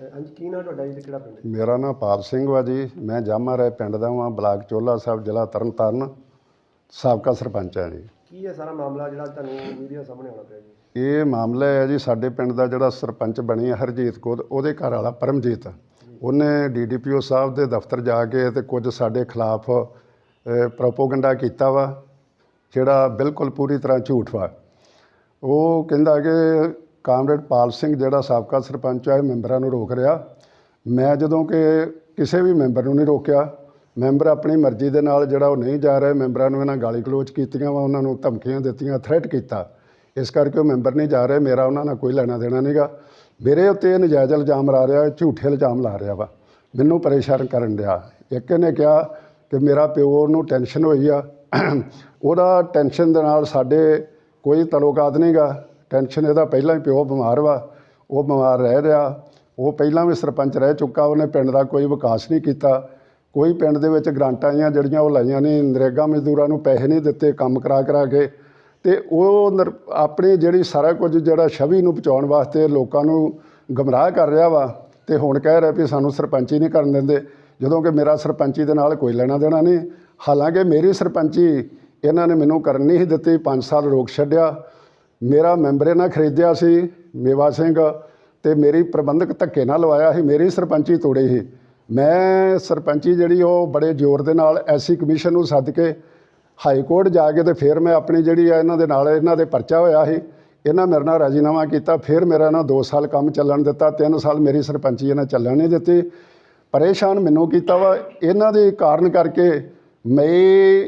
ਹਾਂਜੀ ਕੀ ਨਾਂ ਤੁਹਾਡਾ ਜੀ ਤੇ ਕਿਹੜਾ ਪਿੰਡ ਹੈ? ਮੇਰਾ ਨਾਮ ਪਾਲ ਸਿੰਘ ਵਾ ਜੀ। ਮੈਂ ਜਾਮਾ ਰਾਏ ਪਿੰਡ ਦਾ ਹਾਂ ਬਲਾਕ ਚੋਲਾ ਸਾਹਿਬ ਜ਼ਿਲ੍ਹਾ ਤਰਨਤਾਰਨ ਸਾਬਕਾ ਸਰਪੰਚ ਹਾਂ ਜੀ। ਕੀ ਹੈ ਸਾਰਾ ਮਾਮਲਾ ਜਿਹੜਾ ਤੁਹਾਨੂੰ ਮੀਡੀਆ ਸਾਹਮਣੇ ਆਉਣਾ ਪਿਆ ਜੀ? ਇਹ ਮਾਮਲਾ ਹੈ ਜੀ ਸਾਡੇ ਪਿੰਡ ਦਾ ਜਿਹੜਾ ਸਰਪੰਚ ਬਣੀ ਹਰਜੀਤ ਕੌਰ ਉਹਦੇ ਘਰ ਵਾਲਾ ਪਰਮਜੀਤ। ਉਹਨੇ ਡੀਡੀਪੀਓ ਸਾਹਿਬ ਦੇ ਦਫ਼ਤਰ ਜਾ ਕੇ ਤੇ ਕੁਝ ਸਾਡੇ ਖਿਲਾਫ ਪ੍ਰੋਪੋਗੰਡਾ ਕੀਤਾ ਵਾ ਜਿਹੜਾ ਬਿਲਕੁਲ ਪੂਰੀ ਤਰ੍ਹਾਂ ਝੂਠ ਵਾ। ਉਹ ਕਹਿੰਦਾ ਕਿ ਕਾਮਰੇਡ ਪਾਲ ਸਿੰਘ ਜਿਹੜਾ ਸਾਬਕਾ ਸਰਪੰਚ ਹੈ ਮੈਂਬਰਾਂ ਨੂੰ ਰੋਕ ਰਿਹਾ। ਮੈਂ ਜਦੋਂ ਕਿ ਕਿਸੇ ਵੀ ਮੈਂਬਰ ਨੂੰ ਨਹੀਂ ਰੋਕਿਆ, ਮੈਂਬਰ ਆਪਣੀ ਮਰਜ਼ੀ ਦੇ ਨਾਲ ਜਿਹੜਾ ਉਹ ਨਹੀਂ ਜਾ ਰਿਹਾ, ਮੈਂਬਰਾਂ ਨੂੰ ਇਹਨਾਂ ਗਾਲੀ ਗਲੋਚ ਕੀਤੀਆਂ ਵਾ, ਉਹਨਾਂ ਨੂੰ ਧਮਕੀਆਂ ਦਿੱਤੀਆਂ ਥ੍ਰੈਟ ਕੀਤਾ। ਇਸ ਕਰਕੇ ਉਹ ਮੈਂਬਰ ਨਹੀਂ ਜਾ ਰਹੇ, ਮੇਰਾ ਉਹਨਾਂ ਨਾਲ ਕੋਈ ਲੈਣਾ ਦੇਣਾ ਨਹੀਂਗਾ ਮੇਰੇ ਉੱਤੇ ਇਹ ਨਜਾਇਜ਼ ਇਲਜ਼ਾਮ ਲਾ ਰਿਹਾ ਝੂਠੇ ਇਲਜ਼ਾਮ ਲਾ ਰਿਹਾ ਵਾ। ਮੈਨੂੰ ਪਰੇਸ਼ਾਨ ਕਰਨ ਰਿਹਾ ਇੱਕ ਨੇ ਕਿਹਾ ਕਿ ਮੇਰਾ ਪਿਓ ਨੂੰ ਟੈਨਸ਼ਨ ਹੋਈ ਆ। ਉਹਦਾ ਟੈਨਸ਼ਨ ਦੇ ਨਾਲ ਸਾਡੇ ਕੋਈ ਤਲੋਕਾਤ ਨਹੀਂਗਾ ਟੈਨਸ਼ਨ ਇਹਦਾ ਪਹਿਲਾਂ ਹੀ ਪਿਓ ਬਿਮਾਰ ਵਾ, ਉਹ ਬਿਮਾਰ ਰਹਿ ਰਿਹਾ, ਉਹ ਪਹਿਲਾਂ ਵੀ ਸਰਪੰਚ ਰਹਿ ਚੁੱਕਾ, ਉਹਨੇ ਪਿੰਡ ਦਾ ਕੋਈ ਵਿਕਾਸ ਨਹੀਂ ਕੀਤਾ। ਕੋਈ ਪਿੰਡ ਦੇ ਵਿੱਚ ਗ੍ਰਾਂਟਾਂ ਆਈਆਂ ਜਿਹੜੀਆਂ ਉਹ ਲਾਈਆਂ ਨਹੀਂ, ਨਰੇਗਾ ਮਜ਼ਦੂਰਾਂ ਨੂੰ ਪੈਸੇ ਨਹੀਂ ਦਿੱਤੇ ਕੰਮ ਕਰਾ ਕਰਾ ਕੇ। ਤੇ ਉਹ ਨਰ- ਆਪਣੀ ਜਿਹੜੀ ਸਾਰਾ ਕੁਝ ਜਿਹੜਾ ਛਵੀ ਨੂੰ ਬਚਾਉਣ ਵਾਸਤੇ ਲੋਕਾਂ ਨੂੰ ਗਮਰਾਹ ਕਰ ਰਿਹਾ ਵਾ, ਤੇ ਹੁਣ ਕਹਿ ਰਿਹਾ ਵੀ ਸਾਨੂੰ ਸਰਪੰਚੀ ਨਹੀਂ ਕਰਨ ਦਿੰਦੇ, ਜਦੋਂ ਕਿ ਮੇਰਾ ਸਰਪੰਚੀ ਦੇ ਨਾਲ ਕੋਈ ਲੈਣਾ ਦੇਣਾ ਨਹੀਂ। ਹਾਲਾਂਕਿ ਮੇਰੀ ਸਰਪੰਚੀ ਇਹਨਾਂ ਨੇ ਮੈਨੂੰ ਕਰਨ ਨਹੀਂ ਸੀ ਦਿੱਤੀ 5 ਸਾਲ ਰੋਕ ਛੱਡਿਆ। ਮੇਰਾ ਮੈਂਬਰੇ ਨਾਲ ਖਰੀਦਿਆ ਸੀ, ਮੇਵਾ ਸਿੰਘ, ਤੇ ਮੇਰੀ ਪ੍ਰਬੰਧਕ ਧੱਕੇ ਨਾਲ ਲਵਾਇਆ ਸੀ, ਮੇਰੀ ਸਰਪੰਚੀ ਤੋੜੀ ਸੀ। ਮੈਂ ਸਰਪੰਚੀ ਜਿਹੜੀ ਉਹ ਬੜੇ ਜ਼ੋਰ ਦੇ ਨਾਲ ਐਸੀ ਕਮਿਸ਼ਨ ਨੂੰ ਸੱਦ ਕੇ ਹਾਈ ਕੋਰਟ ਜਾ ਕੇ ਤੇ ਫਿਰ ਮੈਂ ਆਪਣੀ ਜਿਹੜੀ ਆ ਇਹਨਾਂ ਦੇ ਨਾਲ ਇਹਨਾਂ ਦੇ ਪਰਚਾ ਹੋਇਆ ਸੀ, ਇਹਨਾਂ ਮੇਰੇ ਨਾਲ ਰਾਜੀਨਾਮਾ ਕੀਤਾ, ਫਿਰ ਮੇਰਾ ਨਾ 2 ਸਾਲ ਕੰਮ ਚੱਲਣ ਦਿੱਤਾ 3 ਸਾਲ ਮੇਰੀ ਸਰਪੰਚੀ ਇਹਨਾਂ ਚੱਲਣ ਨਹੀਂ ਦਿੱਤੀ। ਪਰੇਸ਼ਾਨ ਮੈਨੂੰ ਕੀਤਾ ਵਾ, ਇਹਨਾਂ ਦੇ ਕਾਰਨ ਕਰਕੇ ਮੈਂ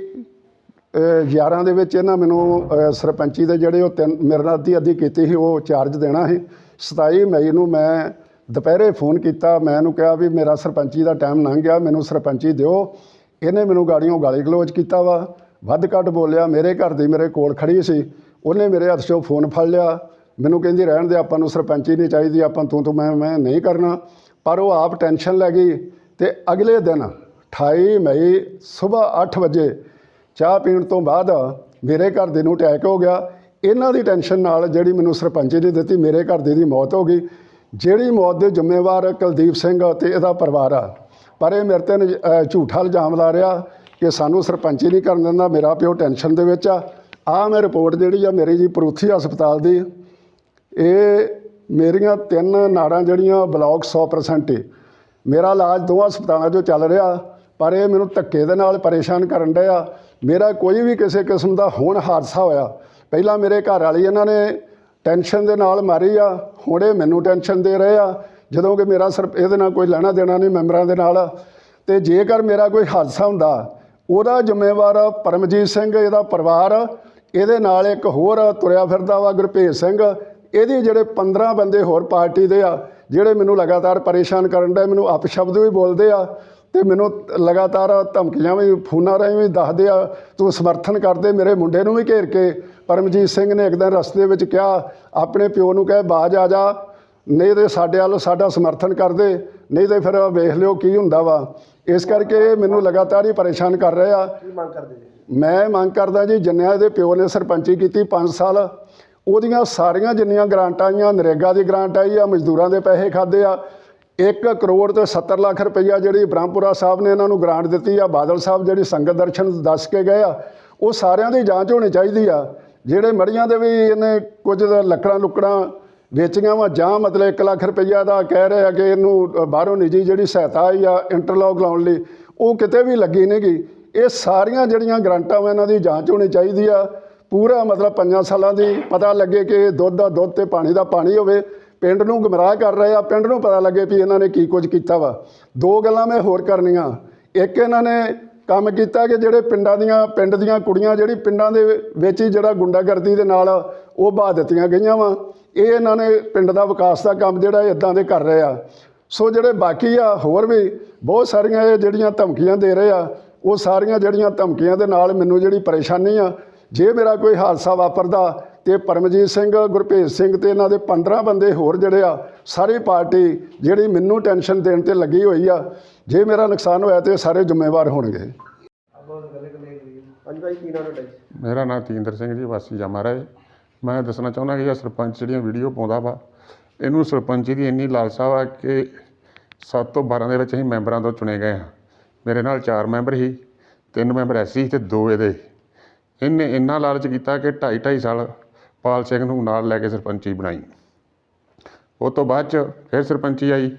11 ਦੇ ਵਿੱਚ ਇਹਨਾਂ ਮੈਨੂੰ ਸਰਪੰਚੀ ਦੇ ਜਿਹੜੇ ਉਹ ਤਿੰਨ, ਮੇਰੇ ਨਾਲ ਅੱਧੀ ਅੱਧੀ ਕੀਤੀ ਸੀ, ਉਹ ਚਾਰਜ ਦੇਣਾ ਸੀ। 27 ਮਈ ਨੂੰ ਮੈਂ ਦੁਪਹਿਰੇ ਫੋਨ ਕੀਤਾ, ਮੈਂ ਇਹਨੂੰ ਕਿਹਾ ਵੀ ਮੇਰਾ ਸਰਪੰਚੀ ਦਾ ਟਾਈਮ ਲੰਘ ਗਿਆ, ਮੈਨੂੰ ਸਰਪੰਚੀ ਦਿਓ। ਇਹਨੇ ਮੈਨੂੰ ਗਾੜੀਆਂ ਗਾਲੀ ਗਲੋਚ ਕੀਤਾ ਵਾ। ਵੱਧ ਘੱਟ ਬੋਲਿਆ, ਮੇਰੇ ਘਰ ਦੀ ਮੇਰੇ ਕੋਲ ਖੜੀ ਸੀ। ਉਹਨੇ ਮੇਰੇ ਹੱਥ 'ਚੋਂ ਫੋਨ ਫੜ ਲਿਆ। ਮੈਨੂੰ ਕਹਿੰਦੀ, ਰਹਿਣ ਦੇ, ਆਪਾਂ ਨੂੰ ਸਰਪੰਚੀ ਨਹੀਂ ਚਾਹੀਦੀ, ਆਪਾਂ ਤੂੰ ਤੂੰ ਮੈਂ ਮੈਂ ਨਹੀਂ ਕਰਨਾ। ਪਰ ਉਹ ਆਪ ਟੈਨਸ਼ਨ ਲੈ ਗਈ ਤੇ ਅਗਲੇ ਦਿਨ 28 ਮਈ ਸਵੇਰ 8 ਵਜੇ ਚਾਹ ਪੀਣ ਤੋਂ ਬਾਅਦ ਮੇਰੇ ਘਰ ਦੇ ਨੂੰ ਅਟੈਕ ਹੋ ਗਿਆ। ਇਹਨਾਂ ਦੀ ਟੈਨਸ਼ਨ ਨਾਲ ਜਿਹੜੀ ਮੈਨੂੰ ਸਰਪੰਚ ਨੇ ਦਿੱਤੀ, ਮੇਰੇ ਘਰ ਦੇ ਦੀ ਮੌਤ ਹੋ ਗਈ। ਜਿਹੜੀ ਮੌਤ ਦੇ ਜ਼ਿੰਮੇਵਾਰ ਕੁਲਦੀਪ ਸਿੰਘ ਤੇ ਇਹਦਾ ਪਰਿਵਾਰ ਆ। ਪਰ ਇਹ ਮੇਰੇ ਤੇ ਝੂਠਾ ਇਲਜ਼ਾਮ ਲਾ ਰਿਹਾ ਕਿ ਸਾਨੂੰ ਸਰਪੰਚੀ ਨਹੀਂ ਕਰਨ ਦਿੰਦਾ, ਮੇਰਾ ਪਿਓ ਟੈਨਸ਼ਨ ਦੇ ਵਿੱਚ ਆ। ਆ ਮੈਂ ਰਿਪੋਰਟ ਜਿਹੜੀ ਆ ਮੇਰੀ ਜੀ ਪਰੂਥੀ ਹਸਪਤਾਲ ਦੀ। ਇਹ ਮੇਰੀਆਂ ਤਿੰਨ ਨਾੜਾਂ ਜਿਹੜੀਆਂ ਬਲੌਕ 100% ਏ। ਮੇਰਾ ਇਲਾਜ ਦੋ ਹਸਪਤਾਲਾਂ 'ਚੋਂ ਚੱਲ ਰਿਹਾ, ਪਰ ਇਹ ਮੈਨੂੰ ਧੱਕੇ ਦੇ ਨਾਲ ਪਰੇਸ਼ਾਨ ਕਰਨ ਡਿਆ। ਮੇਰਾ ਕੋਈ ਵੀ ਕਿਸੇ ਕਿਸਮ ਦਾ ਹੁਣ ਹਾਦਸਾ ਹੋਇਆ, ਪਹਿਲਾਂ ਮੇਰੇ ਘਰ ਵਾਲੀ ਇਹਨਾਂ ਨੇ ਟੈਨਸ਼ਨ ਦੇ ਨਾਲ ਮਾਰੀ ਆ, ਹੁਣ ਇਹ ਮੈਨੂੰ ਟੈਨਸ਼ਨ ਦੇ ਰਹੇ ਆ, ਜਦੋਂ ਕਿ ਮੇਰਾ ਸਿਰਫ ਇਹਦੇ ਨਾਲ ਕੋਈ ਲੈਣਾ ਦੇਣਾ ਨਹੀਂ ਮੈਂਬਰਾਂ ਦੇ ਨਾਲ। ਤੇ ਜੇਕਰ ਮੇਰਾ ਕੋਈ ਹਾਦਸਾ ਹੁੰਦਾ, ਉਹਦਾ ਜ਼ਿੰਮੇਵਾਰ ਪਰਮਜੀਤ ਸਿੰਘ, ਇਹਦਾ ਪਰਿਵਾਰ, ਇਹਦੇ ਨਾਲ ਇੱਕ ਹੋਰ ਤੁਰਿਆ ਫਿਰਦਾ ਵਾ ਗੁਰਭੇਜ ਸਿੰਘ, ਇਹਦੇ ਜਿਹੜੇ 15 ਬੰਦੇ ਹੋਰ ਪਾਰਟੀ ਦੇ ਆ, ਜਿਹੜੇ ਮੈਨੂੰ ਲਗਾਤਾਰ ਪਰੇਸ਼ਾਨ ਕਰਨ ਦੇ ਮੈਨੂੰ ਅਪਸ਼ਬਦ ਵੀ ਬੋਲਦੇ ਆ ਤੇ ਮੈਨੂੰ ਲਗਾਤਾਰ ਧਮਕੀਆਂ ਵੀ ਫੋਨਾਂ ਰਾਹੀਂ ਵੀ ਦੱਸਦੇ ਆ ਤੂੰ ਸਮਰਥਨ ਕਰਦੇ ਮੇਰੇ ਮੁੰਡੇ ਨੂੰ ਵੀ ਘੇਰ ਕੇ। ਪਰਮਜੀਤ ਸਿੰਘ ਨੇ ਇੱਕ ਦਿਨ ਰਸਤੇ ਵਿੱਚ ਕਿਹਾ ਆਪਣੇ ਪਿਓ ਨੂੰ ਕਹੇ ਬਾਜ ਆ ਜਾ ਨਹੀਂ ਤੇ ਸਾਡੇ ਵੱਲ ਸਾਡਾ ਸਮਰਥਨ ਕਰਦੇ ਨਹੀਂ ਤੇ ਫਿਰ ਵੇਖ ਲਿਓ ਕੀ ਹੁੰਦਾ ਵਾ। ਇਸ ਕਰਕੇ ਮੈਨੂੰ ਲਗਾਤਾਰ ਹੀ ਪਰੇਸ਼ਾਨ ਕਰ ਰਹੇ ਆ। ਕੀ ਮੰਗ ਕਰਦੇ ਜੀ? ਮੈਂ ਮੰਗ ਕਰਦਾ ਜੀ ਜਿੰਨਿਆਂ ਦੇ ਪਿਓ ਨੇ ਸਰਪੰਚੀ ਕੀਤੀ 5 ਸਾਲ ਉਹਦੀਆਂ ਸਾਰੀਆਂ ਜਿੰਨੀਆਂ ਗ੍ਰਾਂਟਾਂ ਆਈਆਂ ਨਰੇਗਾ ਦੀ ਗ੍ਰਾਂਟ ਆਈ ਆ ਮਜ਼ਦੂਰਾਂ ਦੇ ਪੈਸੇ ਖਾਦੇ ਆ 1 ਕਰੋੜ ਤੇ 70 ਲੱਖ ਰੁਪਈਆ ਜਿਹੜੀ ਬ੍ਰਹਮਪੁਰਾ ਸਾਹਿਬ ਨੇ ਇਹਨਾਂ ਨੂੰ ਗ੍ਰਾਂਟ ਦਿੱਤੀ ਆ, ਬਾਦਲ ਸਾਹਿਬ ਜਿਹੜੀ ਸੰਗਤ ਦਰਸ਼ਨ ਦੱਸ ਕੇ ਗਏ ਆ, ਉਹ ਸਾਰਿਆਂ ਦੀ ਜਾਂਚ ਹੋਣੀ ਚਾਹੀਦੀ ਆ। ਜਿਹੜੇ ਮੜੀਆਂ ਦੇ ਵੀ ਇਹਨੇ ਕੁਝ ਲੱਕੜਾਂ ਲੁੱਕੜਾਂ ਵੇਚੀਆਂ ਵਾ, ਜਾਂ ਮਤਲਬ 1 ਲੱਖ ਰੁਪਈਆ ਦਾ ਕਹਿ ਰਿਹਾ ਕਿ ਇਹਨੂੰ ਬਾਹਰੋਂ ਨਿੱਜੀ ਜਿਹੜੀ ਸਹਾਇਤਾ ਆਈ ਆ ਇੰਟਰਲੌਕ ਲਾਉਣ ਲਈ, ਉਹ ਕਿਤੇ ਵੀ ਲੱਗੀ ਨਹੀਂ ਗੀ ਇਹ ਸਾਰੀਆਂ ਜਿਹੜੀਆਂ ਗ੍ਰਾਂਟਾਂ ਵਾ ਇਹਨਾਂ ਦੀ ਜਾਂਚ ਹੋਣੀ ਚਾਹੀਦੀ ਆ। ਪੂਰਾ ਮਤਲਬ ਪੰਜਾਂ ਸਾਲਾਂ ਦੀ ਪਤਾ ਲੱਗੇ ਕਿ ਦੁੱਧ ਦਾ ਦੁੱਧ ਤੇ ਪਾਣੀ ਦਾ ਪਾਣੀ ਹੋਵੇ। ਪਿੰਡ ਨੂੰ ਗੁੰਮਰਾਹ ਕਰ ਰਹੇ ਆ, ਪਿੰਡ ਨੂੰ ਪਤਾ ਲੱਗੇ ਵੀ ਇਹਨਾਂ ਨੇ ਕੀ ਕੁਝ ਕੀਤਾ ਵਾ। ਦੋ ਗੱਲਾਂ ਮੈਂ ਹੋਰ ਕਰਨੀਆਂ। ਇੱਕ ਇਹਨਾਂ ਨੇ ਕੰਮ ਕੀਤਾ ਕਿ ਜਿਹੜੇ ਪਿੰਡਾਂ ਦੀਆਂ, ਪਿੰਡ ਦੀਆਂ ਕੁੜੀਆਂ ਜਿਹੜੀ ਪਿੰਡਾਂ ਦੇ ਵਿੱਚ ਹੀ ਜਿਹੜਾ ਗੁੰਡਾਗਰਦੀ ਦੇ ਨਾਲ ਉਹ ਬਾਹ ਦਿੱਤੀਆਂ ਗਈਆਂ ਵਾ। ਇਹ ਇਹਨਾਂ ਨੇ ਪਿੰਡ ਦਾ ਵਿਕਾਸ ਦਾ ਕੰਮ ਜਿਹੜਾ ਇਦਾਂ ਦੇ ਕਰ ਰਹੇ ਆ। ਸੋ ਜਿਹੜੇ ਬਾਕੀ ਆ, ਹੋਰ ਵੀ ਬਹੁਤ ਸਾਰੀਆਂ ਇਹ ਜਿਹੜੀਆਂ ਧਮਕੀਆਂ ਦੇ ਰਹੇ ਆ, ਉਹ ਸਾਰੀਆਂ ਜਿਹੜੀਆਂ ਧਮਕੀਆਂ ਦੇ ਨਾਲ ਮੈਨੂੰ ਜਿਹੜੀ ਪਰੇਸ਼ਾਨੀ ਆ, ਜੇ ਮੇਰਾ ਕੋਈ ਹਾਦਸਾ ਵਾਪਰਦਾ ਤੇ ਪਰਮਜੀਤ ਸਿੰਘ ਗੁਰਭੇਜ ਸਿੰਘ ਤੇ ਇਹਨਾਂ ਦੇ 15 ਬੰਦੇ ਹੋਰ ਜਿਹੜੇ ਆ ਸਾਰੀ ਪਾਰਟੀ ਜਿਹੜੀ ਮੈਨੂੰ ਟੈਨਸ਼ਨ ਦੇਣ ਤੇ ਲੱਗੀ ਹੋਈ ਆ ਜੇ ਮੇਰਾ ਨੁਕਸਾਨ ਹੋਇਆ ਤੇ ਸਾਰੇ ਜ਼ਿੰਮੇਵਾਰ ਹੋਣਗੇ। ਹਾਂਜੀ ਭਾਈ ਕੀ ਨਾਂ ਤੁਹਾਡਾ ਜੀ? ਮੇਰਾ ਨਾਮ ਤੀਂਦਰ ਸਿੰਘ ਜੀ ਵਾਸੀ ਜਮਾ ਰਾਏ। ਮੈਂ ਦੱਸਣਾ ਚਾਹੁੰਦਾ ਕਿ ਇਹ ਸਰਪੰਚ ਜਿਹੜੀਆਂ ਵੀਡੀਓ ਪਾਉਂਦਾ ਵਾ ਇਹਨੂੰ ਸਰਪੰਚੀ ਦੀ ਇੰਨੀ ਲਾਲਸਾ ਵਾ ਕਿ ਸੱਤ ਤੋਂ 12 ਦੇ ਵਿੱਚ ਅਸੀਂ ਮੈਂਬਰਾਂ ਤੋਂ ਚੁਣੇ ਗਏ ਹਾਂ। ਮੇਰੇ ਨਾਲ ਚਾਰ ਮੈਂਬਰ ਸੀ ਤਿੰਨ ਮੈਂਬਰ ਐਸੀ ਤੇ ਦੋ ਇਹਦੇ। ਇਹਨੇ ਇੰਨਾ ਲਾਲਚ ਕੀਤਾ ਕਿ ਢਾਈ ਢਾਈ ਸਾਲ ਪਾਲ ਸਿੰਘ ਨੂੰ ਨਾਲ ਲੈ ਕੇ ਸਰਪੰਚੀ ਬਣਾਈ। ਉਹ ਤੋਂ ਬਾਅਦ ਚ ਫਿਰ ਸਰਪੰਚੀ ਆਈ।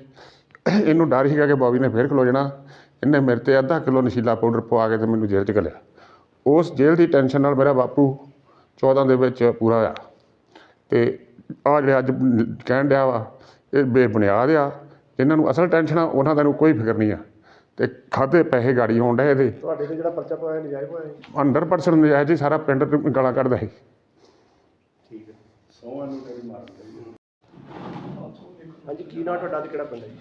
ਇਹਨੂੰ ਡਰ ਸੀਗਾ ਕਿ ਬੌਬੀ ਨੇ ਫਿਰ ਖਲੋ ਜਾਣਾ। ਇਹਨੇ ਮੇਰੇ ਤੇ ਅੱਧਾ ਕਿਲੋ ਨਸ਼ੀਲਾ ਪਾਊਡਰ ਪਵਾ ਕੇ ਤੇ ਮੈਨੂੰ ਜੇਲ੍ਹ ਚ ਘੱਲਿਆ। ਉਸ ਜੇਲ੍ਹ ਦੀ ਟੈਨਸ਼ਨ ਨਾਲ ਮੇਰਾ ਬਾਪੂ 14 ਦੇ ਵਿੱਚ ਪੂਰਾ ਹੋਇਆ। ਤੇ ਆ ਜਿਹੜੇ ਅੱਜ ਕਹਿਣ ਡਿਆ ਵਾ ਇਹ ਬੇਬੁਨਿਆਦ ਆ। ਇਹਨਾਂ ਨੂੰ ਅਸਲ ਟੈਨਸ਼ਨ ਆ ਉਹਨਾਂ ਦਾ ਨੂੰ ਕੋਈ ਫਿਕਰ ਨਹੀਂ ਆ। ਤੇ ਖਾਦੇ ਪੈਸੇ ਗਾੜੀ ਹੋਣ ਡਏ ਇਹਦੇ। ਤੁਹਾਡੇ ਤੇ ਜਿਹੜਾ ਪਰਚਾ ਪਾਇਆ ਨਜਾਇਜ਼ ਪਾਇਆ ਜੀ 100% ਨਜਾਇਜ਼ ਹੀ ਸਾਰਾ ਪਿੰਡ ਗਾਲਾਂ ਕੱਢਦਾ ਸੀ। ਹਾਂਜੀ ਕੀ ਨਾਂ ਤੁਹਾਡਾ ਤੇ ਕਿਹੜਾ ਪਿੰਡ ਹੈ ਜੀ?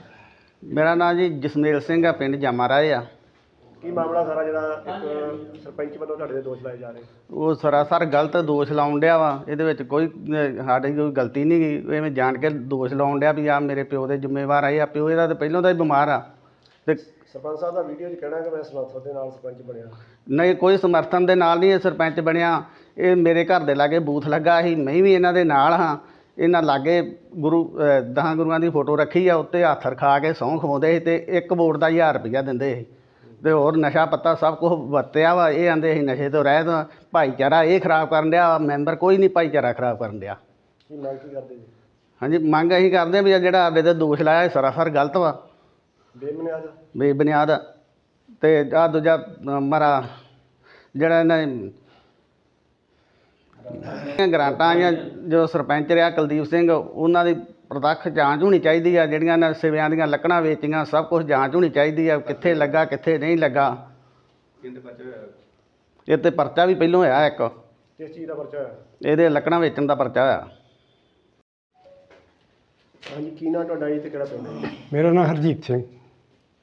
ਮੇਰਾ ਨਾਮ ਜੀ ਜਸਮੇਲ ਸਿੰਘ ਆ ਪਿੰਡ ਜਾਮਾਰਾਏ ਆ। ਕੀ ਮਾਮਲਾ ਸਾਰਾ ਜਿਹੜਾ ਇੱਕ ਸਰਪੰਚ ਵੱਲੋਂ ਤੁਹਾਡੇ ਤੇ ਦੋਸ਼ ਲਾਏ ਜਾ ਰਹੇ? ਉਹ ਸਰਾਸਰ ਗਲਤ ਦੋਸ਼ ਲਾਉਣ ਡਿਆ ਵਾ। ਇਹਦੇ ਵਿੱਚ ਕੋਈ ਅਹ, ਸਾਡੀ ਕੋਈ ਗਲਤੀ ਨਹੀਂ ਗਈ। ਐਵੇਂ ਜਾਣ ਕੇ ਦੋਸ਼ ਲਾਉਣ ਡਿਆ ਵੀ ਆ ਮੇਰੇ ਪਿਓ ਦੇ ਜ਼ਿੰਮੇਵਾਰ ਆ ਇਹ ਆ ਪਿਓ ਇਹਦਾ ਤੇ ਪਹਿਲਾਂ ਦਾ ਹੀ ਬਿਮਾਰ ਆ। ਤੇ ਸਰਪੰਚ ਸਾਹਿਬ ਦਾ ਵੀਡੀਓ 'ਚ ਕਹਿਣਾ ਕਿ ਮੈਂ ਸਮਰਥਨ ਦੇ ਨਾਲ ਸਰਪੰਚ ਬਣਿਆ। ਨਹੀਂ ਕੋਈ ਸਮਰਥਨ ਦੇ ਨਾਲ ਨਹੀਂ ਇਹ ਸਰਪੰਚ ਬਣਿਆ। ਇਹ ਮੇਰੇ ਘਰ ਦੇ ਲਾਗੇ ਬੂਥ ਲੱਗਾ ਸੀ ਮੈਂ ਵੀ ਇਹਨਾਂ ਦੇ ਨਾਲ ਹਾਂ। ਇਹਨਾਂ ਲਾਗੇ ਗੁਰੂ ਦਸਾਂ ਗੁਰੂਆਂ ਦੀ ਫੋਟੋ ਰੱਖੀ ਆ ਉੱਤੇ ਹੱਥ ਰਖਾ ਕੇ ਸਹੁੰ ਖਵਾਉਂਦੇ ਸੀ ਤੇ ਇੱਕ ਵੋਟ ਦਾ 1000 ਰੁਪਇਆ ਦਿੰਦੇ ਸੀ। ਤੇ ਹੋਰ ਨਸ਼ਾ ਪੱਤਾ ਸਭ ਕੁਝ ਵਰਤਿਆ ਵਾ ਇਹ ਆਂਦੇ ਸੀ ਨਸ਼ੇ ਤੋਂ ਰਹਿਤ। ਭਾਈਚਾਰਾ ਇਹ ਖਰਾਬ ਕਰਨ ਡਿਆ ਮੈਂਬਰ ਕੋਈ ਨਹੀਂ ਭਾਈਚਾਰਾ ਖਰਾਬ ਕਰਨ ਡਿਆ। ਕੀ ਮੰਗ ਕੀ ਕਰਦੇ ਜੀ? ਹਾਂਜੀ ਮੰਗ ਅਸੀਂ ਕਰਦੇ ਵੀ ਜਿਹੜਾ ਸਾਡੇ ਤੇ ਦੋਸ਼ ਲਾਇਆ ਇਹ ਸਰਾਸਰ ਗਲਤ ਵਾ। ਬੇਬੁਨਿਆਦ ਬੇਬੁਨਿਆਦ ਆ। ਤੇ ਆ ਦੂਜਾ ਮਰਾ ਜਿਹੜਾ ਇਹਨਾਂ ਨੇ ਗ੍ਰਾਂਟਾਂ ਆਈਆਂ ਜੋ ਸਰਪੰਚ ਰਿਹਾ ਕੁਲਦੀਪ ਸਿੰਘ ਉਹਨਾਂ ਦੀ ਪ੍ਰਤੱਖ ਜਾਂਚ ਹੋਣੀ ਚਾਹੀਦੀ ਆ ਜਿਹੜੀਆਂ ਇਹਨਾਂ ਸਿਵਿਆਂ ਦੀਆਂ ਲੱਕੜਾਂ ਵੇਚੀਆਂ ਸਭ ਕੁਝ ਜਾਂਚ ਹੋਣੀ ਚਾਹੀਦੀ ਆ ਕਿੱਥੇ ਲੱਗਾ ਕਿੱਥੇ ਨਹੀਂ ਲੱਗਾ। ਇਹ ਤੇ ਪਰਚਾ ਵੀ ਪਹਿਲੋਂ ਹੋਇਆ ਇੱਕ। ਕਿਸ ਚੀਜ਼ ਦਾ ਪਰਚਾ ਹੋਇਆ? ਇਹਦੇ ਲੱਕੜਾਂ ਵੇਚਣ ਦਾ ਪਰਚਾ ਹੋਇਆ। ਹਾਂਜੀ ਕੀ ਨਾਂ ਤੁਹਾਡਾ ਜੀ ਤੇ ਕਿਹੜਾ ਪਿੰਡ ਹੈ? ਮੇਰਾ ਨਾਮ ਹਰਜੀਤ ਸਿੰਘ।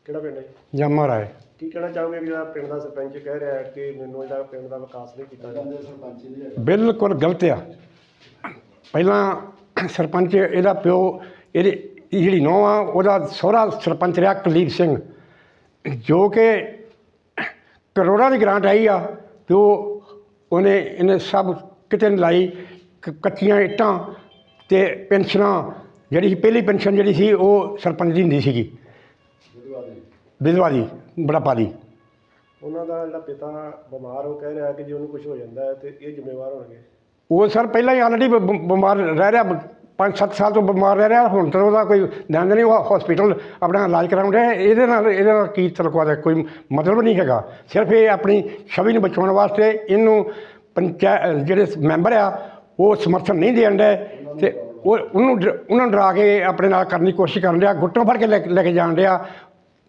ਕਿਹੜਾ ਪਿੰਡ ਹੈ ਜੀ? ਜਾਮਾ ਰਾਏ। ਕੀ ਕਹਿਣਾ ਚਾਹੋਗੇ ਵੀ ਜਿਹੜਾ ਪਿੰਡ ਦਾ ਸਰਪੰਚ ਕਹਿ ਰਿਹਾ ਹੈ ਕਿ ਮੈਨੂੰ ਜਿਹੜਾ ਪਿੰਡ ਦਾ ਵਿਕਾਸ ਨਹੀਂ ਕੀਤਾ ਜਾਂਦਾ? ਬਿਲਕੁਲ ਗਲਤ ਆ। ਪਹਿਲਾਂ ਸਰਪੰਚ ਇਹਦਾ ਪਿਓ ਇਹਦੀ ਇਹ ਜਿਹੜੀ ਨੌਂ ਆ ਉਹਦਾ ਸਹੁਰਾ ਸਰਪੰਚ ਰਿਹਾ ਕੁਲਦੀਪ ਸਿੰਘ। ਜੋ ਕਿ ਕਰੋੜਾਂ ਦੀ ਗ੍ਰਾਂਟ ਆਈ ਆ ਤੇ ਉਹ ਉਹਨੇ ਇਹਨੇ ਸਭ ਕਿਤੇ ਨਹੀਂ ਲਾਈ ਕ- ਕੱਚੀਆਂ ਇੱਟਾਂ ਤੇ ਪੈਨਸ਼ਨਾਂ ਜਿਹੜੀ ਸੀ ਪਹਿਲੀ ਪੈਨਸ਼ਨ ਜਿਹੜੀ ਸੀ ਉਹ ਸਰਪੰਚ ਦੀ ਹੁੰਦੀ ਸੀਗੀ। ਵਿਧਵਾ ਦੀ ਬੁਢਾਪਾ ਦੀ ਉਹਨਾਂ ਦਾ ਜਿਹੜਾ ਪਿਤਾ ਬਿਮਾਰ ਉਹ ਕਹਿ ਰਿਹਾ ਕਿ ਜੇ ਉਹਨੂੰ ਕੁਝ ਹੋ ਜਾਂਦਾ ਹੈ ਤੇ ਇਹ ਜ਼ਿੰਮੇਵਾਰ ਹੋਣਗੇ। ਉਹ ਸਰ ਪਹਿਲਾਂ ਹੀ ਆਲਰੇਡੀ ਬਿਮਾਰ ਰਹਿ ਰਿਹਾ 5-7 ਸਾਲ ਤੋਂ ਬਿਮਾਰ ਰਹਿ ਰਿਹਾ ਹੁਣ ਤਾਂ ਉਹਦਾ ਕੋਈ ਦੰਦ ਨਹੀਂ ਉਹ ਹਸਪੀਟਲ ਆਪਣਾ ਇਲਾਜ ਕਰਾਉਣ ਰਿਹਾ ਇਹਦੇ ਨਾਲ ਇਹਦੇ ਨਾਲ ਕੀ ਤਲਕਵਾ ਦਾ ਕੋਈ ਮਤਲਬ ਨਹੀਂ ਹੈਗਾ। ਸਿਰਫ ਇਹ ਆਪਣੀ ਛਵੀ ਨੂੰ ਬਚਾਉਣ ਵਾਸਤੇ ਇਹਨੂੰ ਪੰਚਾਇਤ ਜਿਹੜੇ ਮੈਂਬਰ ਆ ਉਹ ਸਮਰਥਨ ਨਹੀਂ ਦੇਣ ਦੇ ਤੇ ਉਹ ਉਹਨੂੰ ਉਹਨਾਂ ਡਰਾ ਕੇ ਆਪਣੇ ਨਾਲ ਕਰਨ ਦੀ ਕੋਸ਼ਿਸ਼ ਕਰਨ ਰਿਹਾ ਗੁੱਟੋਂ ਫੜ ਕੇ ਲੈ ਕੇ- ਲੈ ਕੇ ਜਾਣ ਰਿਹਾ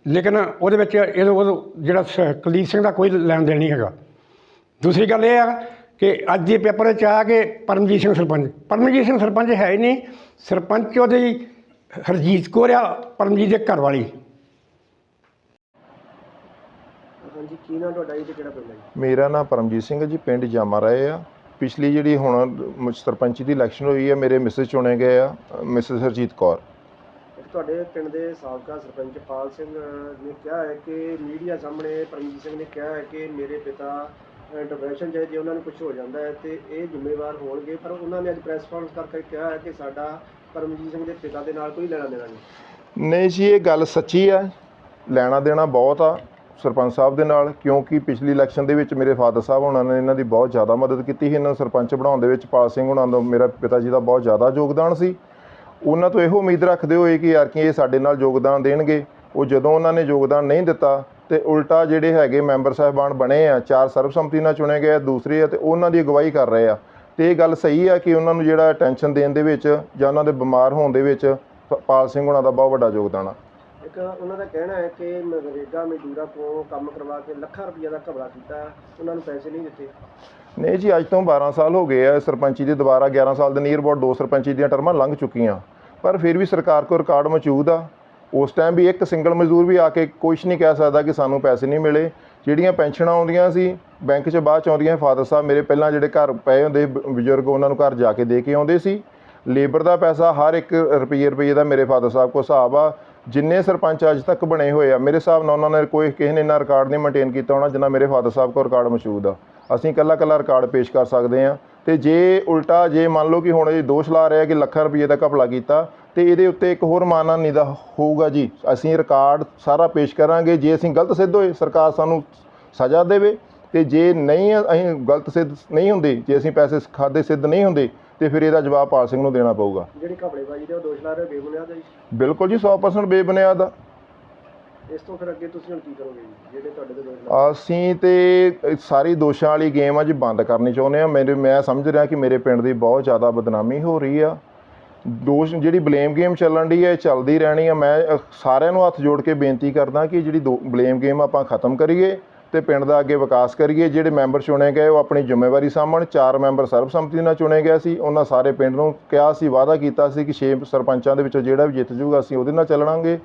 ਲੇਕਿਨ ਉਹਦੇ ਵਿੱਚ ਇਹਦਾ ਉਹ ਜਿਹੜਾ ਸ- ਕੁਲਦੀਪ ਸਿੰਘ ਦਾ ਕੋਈ ਲੈਣ ਦੇਣ ਨਹੀਂ ਹੈਗਾ। ਦੂਸਰੀ ਗੱਲ ਇਹ ਆ ਕਿ ਅੱਜ ਦੇ ਪੇਪਰ ਵਿੱਚ ਆਇਆ ਕਿ ਪਰਮਜੀਤ ਸਿੰਘ ਸਰਪੰਚ ਪਰਮਜੀਤ ਸਿੰਘ ਸਰਪੰਚ ਹੈ ਹੀ ਨਹੀਂ ਸਰਪੰਚ ਉਹਦੀ ਹਰਜੀਤ ਕੌਰ ਆ ਪਰਮਜੀਤ ਦੇ ਘਰ ਵਾਲੀ ਹਾਂਜੀ ਕੀ ਨਾਂ ਤੁਹਾਡਾ ਜੀ ਤੇ ਕਿਹੜਾ ਪਿੰਡ ਹੈ ਜੀ? ਮੇਰਾ ਨਾਮ ਪਰਮਜੀਤ ਸਿੰਘ ਹੈ ਜੀ ਪਿੰਡ ਜਾਮਾ ਰਾਏ ਆ। ਪਿਛਲੀ ਜਿਹੜੀ ਹੁਣ ਮ- ਸਰਪੰਚੀ ਦੀ ਇਲੈਕਸ਼ਨ ਹੋਈ ਹੈ ਮੇਰੇ ਮਿਸਿਸ ਚੁਣੇ ਗਏ ਆ ਮਿਸਿਸ ਹਰਜੀਤ ਕੌਰ। ਤੁਹਾਡੇ ਪਿੰਡ ਦੇ ਸਾਬਕਾ ਸਰਪੰਚ ਪਾਲ ਸਿੰਘ ਨੇ ਕਿਹਾ ਹੈ ਕਿ ਮੀਡੀਆ ਸਾਹਮਣੇ ਪਰਮਜੀਤ ਸਿੰਘ ਨੇ ਕਿਹਾ ਹੈ ਕਿ ਮੇਰੇ ਪਿਤਾ ਡਿਪਰੈਸ਼ਨ 'ਚ ਜੇ ਉਹਨਾਂ ਨੂੰ ਕੁਝ ਹੋ ਜਾਂਦਾ ਹੈ ਤੇ ਇਹ ਜ਼ਿੰਮੇਵਾਰ ਹੋਣਗੇ, ਪਰ ਉਹਨਾਂ ਨੇ ਅੱਜ ਪ੍ਰੈਸ ਕਾਨਫਰੰਸ ਕਰਕੇ ਕਿਹਾ ਹੈ ਕਿ ਸਾਡਾ ਪਰਮਜੀਤ ਸਿੰਘ ਦੇ ਪਿਤਾ ਦੇ ਨਾਲ ਕੋਈ ਲੈਣਾ ਦੇਣਾ ਨਹੀਂ। ਨਹੀਂ ਜੀ, ਇਹ ਗੱਲ ਸੱਚੀ ਆ ਲੈਣਾ ਦੇਣਾ ਬਹੁਤ ਆ ਸਰਪੰਚ ਸਾਹਿਬ ਦੇ ਨਾਲ, ਕਿਉਂਕਿ ਪਿਛਲੀ ਇਲੈਕਸ਼ਨ ਦੇ ਵਿੱਚ ਮੇਰੇ ਫਾਦਰ ਸਾਹਿਬ ਉਹਨਾਂ ਨੇ ਇਹਨਾਂ ਦੀ ਬਹੁਤ ਜ਼ਿਆਦਾ ਮਦਦ ਕੀਤੀ ਸੀ। ਇਹਨਾਂ ਨੂੰ ਸਰਪੰਚ ਬਣਾਉਣ ਦੇ ਵਿੱਚ ਪਾਲ ਸਿੰਘ ਉਹਨਾਂ ਦਾ ਮੇਰਾ ਪਿਤਾ ਜੀ ਦਾ ਬਹੁਤ ਜ਼ਿਆਦਾ ਯੋਗਦਾਨ ਸੀ। ਉਹਨਾਂ ਤੋਂ ਇਹੋ ਉਮੀਦ ਰੱਖਦੇ ਹੋਏ ਕਿ ਯਾਰ ਕਿ ਇਹ ਸਾਡੇ ਨਾਲ ਯੋਗਦਾਨ ਦੇਣਗੇ। ਉਹ ਜਦੋਂ ਉਹਨਾਂ ਨੇ ਯੋਗਦਾਨ ਨਹੀਂ ਦਿੱਤਾ, ਤੇ ਉਲਟਾ ਜਿਹੜੇ ਹੈਗੇ ਮੈਂਬਰ ਸਾਹਿਬਾਨ ਬਣੇ ਆ, ਚਾਰ ਸਰਬਸੰਮਤੀ ਨਾਲ ਚੁਣੇ ਗਏ ਆ, ਦੂਸਰੇ ਆ ਤੇ ਉਹਨਾਂ ਦੀ ਅਗਵਾਈ ਕਰ ਰਹੇ ਆ। ਤੇ ਇਹ ਗੱਲ ਸਹੀ ਆ ਕਿ ਉਹਨਾਂ ਨੂੰ ਜਿਹੜਾ ਟੈਨਸ਼ਨ ਦੇਣ ਦੇ ਵਿੱਚ ਜਾਂ ਉਹਨਾਂ ਦੇ ਬਿਮਾਰ ਹੋਣ ਦੇ ਵਿੱਚ ਪਾਲ ਸਿੰਘ ਉਹਨਾਂ ਦਾ ਬਹੁਤ ਵੱਡਾ ਯੋਗਦਾਨ ਆ। ਇੱਕ ਉਹਨਾਂ ਦਾ ਕਹਿਣਾ ਹੈ ਕਿ ਨਰੇਗਾ ਮਜ਼ਦੂਰਾਂ ਕੋਲ ਕੰਮ ਕਰਵਾ ਕੇ ਲੱਖਾਂ ਰੁਪਈਆ ਦਾ ਘਬਰਾ ਕੀਤਾ, ਉਹਨਾਂ ਨੂੰ ਪੈਸੇ ਨਹੀਂ ਦਿੱਤੇ। ਨਹੀਂ ਜੀ, ਅੱਜ ਤੋਂ 12 ਸਾਲ ਹੋ ਗਏ ਆ, ਸਰਪੰਚੀ ਦੇ ਦੁਬਾਰਾ 11 ਸਾਲ ਦੇ ਨੀਅਰ ਅਬਾਊਟ ਦੋ ਸਰਪੰਚੀ ਦੀਆਂ ਟਰਮਾਂ ਲੰਘ ਚੁੱਕੀਆਂ। ਪਰ ਫਿਰ ਵੀ ਸਰਕਾਰ ਕੋਲ ਰਿਕਾਰਡ ਮੌਜੂਦ ਆ। ਉਸ ਟਾਈਮ ਵੀ ਇੱਕ ਸਿੰਗਲ ਮਜ਼ਦੂਰ ਵੀ ਆ ਕੇ ਕੁਛ ਨਹੀਂ ਕਹਿ ਸਕਦਾ ਕਿ ਸਾਨੂੰ ਪੈਸੇ ਨਹੀਂ ਮਿਲੇ। ਜਿਹੜੀਆਂ ਪੈਨਸ਼ਨਾਂ ਆਉਂਦੀਆਂ ਸੀ, ਬੈਂਕ 'ਚ ਬਾਅਦ 'ਚ ਆਉਂਦੀਆਂ ਫਾਦਰ ਸਾਹਿਬ ਮੇਰੇ ਪਹਿਲਾਂ ਜਿਹੜੇ ਘਰ ਪਏ ਹੁੰਦੇ ਬਜ਼ੁਰਗ ਉਹਨਾਂ ਨੂੰ ਘਰ ਜਾ ਕੇ ਦੇ ਕੇ ਆਉਂਦੇ ਸੀ। ਲੇਬਰ ਦਾ ਪੈਸਾ ਹਰ ਇੱਕ ਰੁਪਈਏ ਰੁਪਈਏ ਦਾ ਮੇਰੇ ਫਾਦਰ ਸਾਹਿਬ ਕੋਲ ਹਿਸਾਬ ਆ। ਜਿੰਨੇ ਸਰਪੰਚ ਅੱਜ ਤੱਕ ਬਣੇ ਹੋਏ ਆ, ਮੇਰੇ ਹਿਸਾਬ ਨਾਲ ਉਹਨਾਂ ਨੇ ਕੋਈ ਕਿਸੇ ਨੇ ਇੰਨਾ ਰਿਕਾਰਡ ਨਹੀਂ ਮੇਨਟੇਨ ਕੀਤਾ ਹੋਣਾ ਜਿੰਨਾ ਮੇਰੇ ਫਾਦਰ ਸਾਹਿਬ ਕੋਲ ਰਿਕਾਰਡ ਮੌਜੂਦ ਆ। ਅਸੀਂ ਇਕੱਲਾ ਇਕੱਲਾ ਰਿਕਾਰਡ ਪੇਸ਼ ਕਰ ਸਕਦੇ ਆ। ਤੇ ਜੇ ਉਲਟਾ ਜੇ ਮੰਨ ਲਓ ਕਿ ਹੁਣ ਇਹ ਦੋਸ਼ ਲਾ ਰਿਹਾ ਕਿ ਲੱਖਾਂ ਰੁਪਏ ਦਾ ਘਪਲਾ ਕੀਤਾ, ਤੇ ਇਹਦੇ ਉੱਤੇ ਇੱਕ ਹੋਰ ਮਾਨਾ ਦਾ ਹੋਊਗਾ ਜੀ। ਅਸੀਂ ਰਿਕਾਰਡ ਸਾਰਾ ਪੇਸ਼ ਕਰਾਂਗੇ। ਜੇ ਅਸੀਂ ਗਲਤ ਸਿੱਧ ਹੋਏ, ਸਰਕਾਰ ਸਾਨੂੰ ਸਜ਼ਾ ਦੇਵੇ। ਤੇ ਜੇ ਨਹੀਂ, ਅਸੀਂ ਗਲਤ ਸਿੱਧ ਨਹੀਂ ਹੁੰਦੇ, ਜੇ ਅਸੀਂ ਪੈਸੇ ਖਾਦੇ ਸਿੱਧ ਨਹੀਂ ਹੁੰਦੇ ਤੇ ਫਿਰ ਇਹਦਾ ਜਵਾਬ ਪਾਲ ਸਿੰਘ ਨੂੰ ਦੇਣਾ ਪਊਗਾ। ਜਿਹੜੀ ਘਪਲੇਬਾਜ਼ੀ ਦੇ ਉਹ ਦੋਸ਼ ਲਾ ਰਹੇ ਹੋ ਬੇਬੁਨਿਆਦ ਹੈ ਜੀ? ਬਿਲਕੁਲ ਜੀ 100% ਬੇਬੁਨਿਆਦ ਆ। ਇਸ ਤੋਂ ਫਿਰ ਅੱਗੇ ਤੁਸੀਂ ਹੁਣ ਕੀ ਕਰੋਗੇ ਜੀ ਜਿਹੜੇ ਤੁਹਾਡੇ ਤੇ ਦੋਸ਼ ਲਾ ਅਸੀਂ ਤੇ ਸਾਰੀ ਦੋਸ਼ਾਂ ਵਾਲੀ ਗੇਮ ਆ ਜੀ ਬੰਦ ਕਰਨੀ ਚਾਹੁੰਦੇ ਆ। ਮੇਰੇ ਮੈਂ ਸਮਝ ਰਿਹਾ ਕਿ ਮੇਰੇ ਪਿੰਡ ਦੀ ਬਹੁਤ ਜ਼ਿਆਦਾ ਬਦਨਾਮੀ ਹੋ ਰਹੀ ਆ। ਦੋਸ਼ ਜਿਹੜੀ ਬਲੇਮ ਗੇਮ ਚੱਲਣ ਦੀ ਹੈ ਇਹ ਚੱਲਦੀ ਰਹਿਣੀ ਆ। ਮੈਂ ਸਾਰਿਆਂ ਨੂੰ ਹੱਥ ਜੋੜ ਕੇ ਬੇਨਤੀ ਕਰਦਾ ਕਿ ਜਿਹੜੀ ਬਲੇਮ ਗੇਮ ਆਪਾਂ ਖਤਮ ਕਰੀਏ। ਤੇ ਪਿੰਡ ਦਾ ਅੱਗੇ ਵਿਕਾਸ ਕਰੀਏ, ਜਿਹੜੇ ਮੈਂਬਰ ਚੁਣੇ ਗਏ, ਉਹ ਆਪਣੀ ਜ਼ਿੰਮੇਵਾਰੀ ਸਾਂਭਣ, ਚਾਰ ਮੈਂਬਰ ਸਰਬਸੰਮਤੀ ਨਾਲ ਚੁਣੇ ਗਏ ਸੀ, ਉਹਨਾਂ ਸਾਰੇ ਪਿੰਡ ਨੂੰ ਕਿਹਾ ਸੀ, ਵਾਅਦਾ ਕੀਤਾ ਸੀ ਕਿ 6 ਸਰਪੰਚਾਂ ਦੇ ਵਿੱਚੋਂ ਜਿਹੜਾ ਵੀ ਜਿੱਤ ਜੂਗਾ ਅਸੀਂ ਉਹਦੇ ਨਾਲ ਚੱਲਣਾਂਗੇ।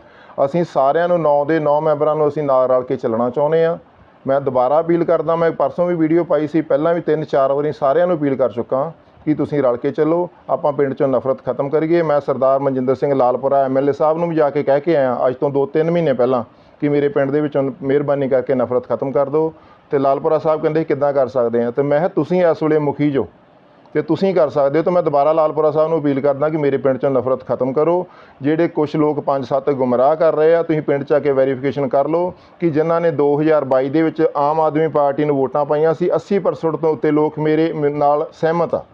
ਅਸੀਂ ਸਾਰਿਆਂ ਨੂੰ 9 ਦੇ 9 ਮੈਂਬਰਾਂ ਨੂੰ ਅਸੀਂ ਨਾਲ ਰਲ ਕੇ ਚੱਲਣਾ ਚਾਹੁੰਦੇ ਆ ਮੈਂ ਦੁਬਾਰਾ ਅਪੀਲ ਕਰਦਾ, ਮੈਂ ਪਰਸੋਂ ਵੀ ਵੀਡੀਓ ਪਾਈ ਸੀ, ਪਹਿਲਾਂ ਵੀ ਤਿੰਨ ਚਾਰ ਵਾਰੀ ਸਾਰਿਆਂ ਨੂੰ ਅਪੀਲ ਕਰ ਚੁੱਕਾ ਕਿ ਤੁਸੀਂ ਰਲ ਕੇ ਚੱਲੋ, ਆਪਾਂ ਪਿੰਡ 'ਚੋਂ ਨਫ਼ਰਤ ਖਤਮ ਕਰੀਏ। ਮੈਂ ਸਰਦਾਰ ਮਨਜਿੰਦਰ ਸਿੰਘ ਲਾਲਪੁਰਾ ਐਮਐਲਏ ਸਾਹਿਬ ਨੂੰ ਵੀ ਜਾ ਕੇ ਕਹਿ ਕੇ ਆਇਆ, ਅੱਜ ਤੋਂ 2-3 ਮਹੀਨੇ ਪਹਿਲਾਂ। ਕਿ ਮੇਰੇ ਪਿੰਡ ਦੇ ਵਿੱਚੋਂ ਮਿਹਰਬਾਨੀ ਕਰਕੇ ਨਫ਼ਰਤ ਖਤਮ ਕਰ ਦਿਓ ਤੇ ਲਾਲਪੁਰਾ ਸਾਹਿਬ ਕਹਿੰਦੇ ਕਿੱਦਾਂ ਕਰ ਸਕਦੇ ਆ? ਤੇ ਮੈਂ ਕਿਹਾ, ਤੁਸੀਂ ਇਸ ਵੇਲੇ ਮੁਖੀ ਜੋ। ਤੇ ਤੁਸੀਂ ਕਰ ਸਕਦੇ ਹੋ, ਤਾਂ ਮੈਂ ਦੁਬਾਰਾ ਲਾਲਪੁਰਾ ਸਾਹਿਬ ਨੂੰ ਅਪੀਲ ਕਰਦਾ ਕਿ ਮੇਰੇ ਪਿੰਡ 'ਚੋਂ ਨਫ਼ਰਤ ਖਤਮ ਕਰੋ। ਜਿਹੜੇ ਕੁਝ ਲੋਕ 5-7 ਗੁੰਮਰਾਹ ਕਰ ਰਹੇ ਆ, ਤੁਸੀਂ ਪਿੰਡ 'ਚ ਆ ਕੇ ਵੈਰੀਫਿਕੇਸ਼ਨ ਕਰ ਲਓ ਕਿ ਜਿਨ੍ਹਾਂ ਨੇ 2022 ਦੇ ਵਿੱਚ ਆਮ ਆਦਮੀ ਪਾਰਟੀ ਨੂੰ ਵੋਟਾਂ ਪਾਈਆਂ ਸੀ 80% ਤੋਂ ਉੱਤੇ ਲੋਕ ਮੇਰੇ ਮ- ਨਾਲ ਸਹਿਮਤ ਆ।